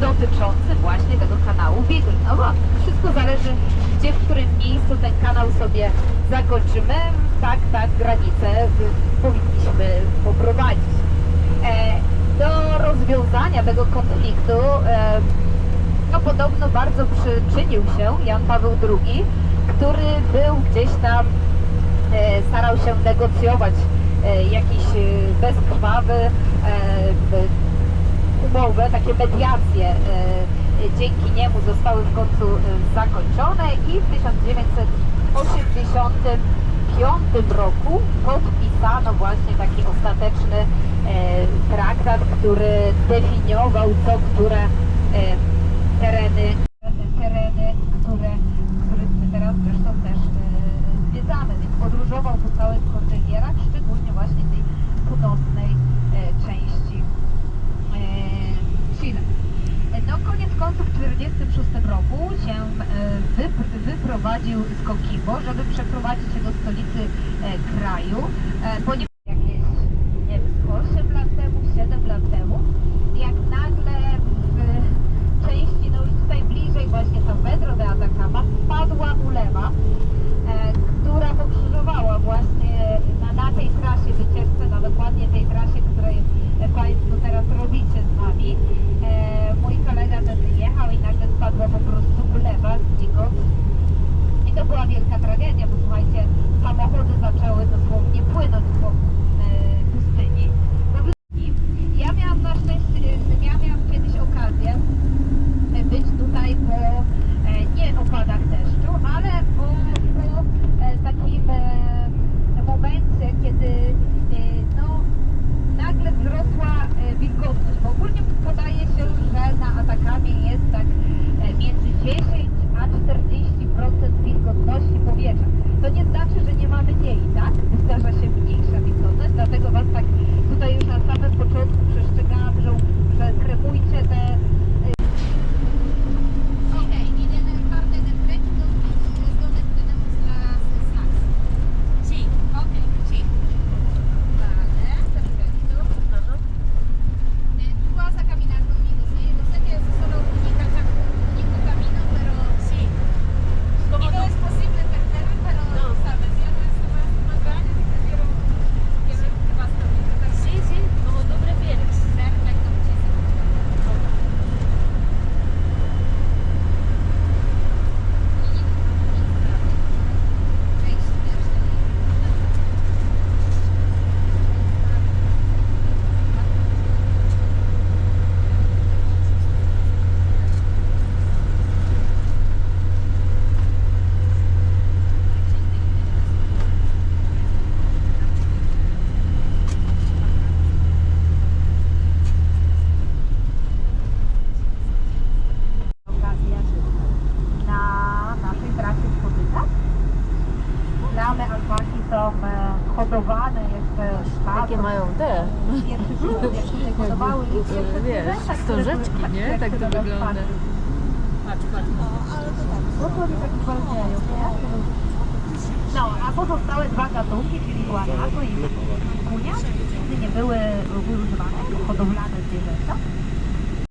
dotyczący właśnie tego kanału Beagle. No bo wszystko zależy, gdzie, w którym miejscu ten kanał sobie zakończymy. Tak, tak, granicę y, powinniśmy poprowadzić. E, do rozwiązania tego konfliktu e, no podobno bardzo przyczynił się Jan Paweł II, który był gdzieś tam, e, starał się negocjować jakiś bezkrwawy umowę, takie mediacje e, dzięki niemu zostały w końcu e, zakończone i w 1985 roku podpisano właśnie taki ostateczny e, traktat, który definiował co które tereny, z Coquimbo, żeby przeprowadzić się do stolicy e, kraju, e, ponieważ opadach deszczu, ale po, po e, takim e, momencie, kiedy e, no, nagle wzrosła wilgotność. Bo ogólnie podaje się, że na Atakamie jest tak między 10 a 40% są e, hodowane jeszcze z Takie mają te, hodowały wiesz, wstążeczki, nie? Tak to wygląda. Patrz, patrz. No to oni tak zwalniają, nie? No, a pozostałe dwa gatunki, czyli guanaco i kunia, nigdy nie były używane jako hodowlane zwierzęta.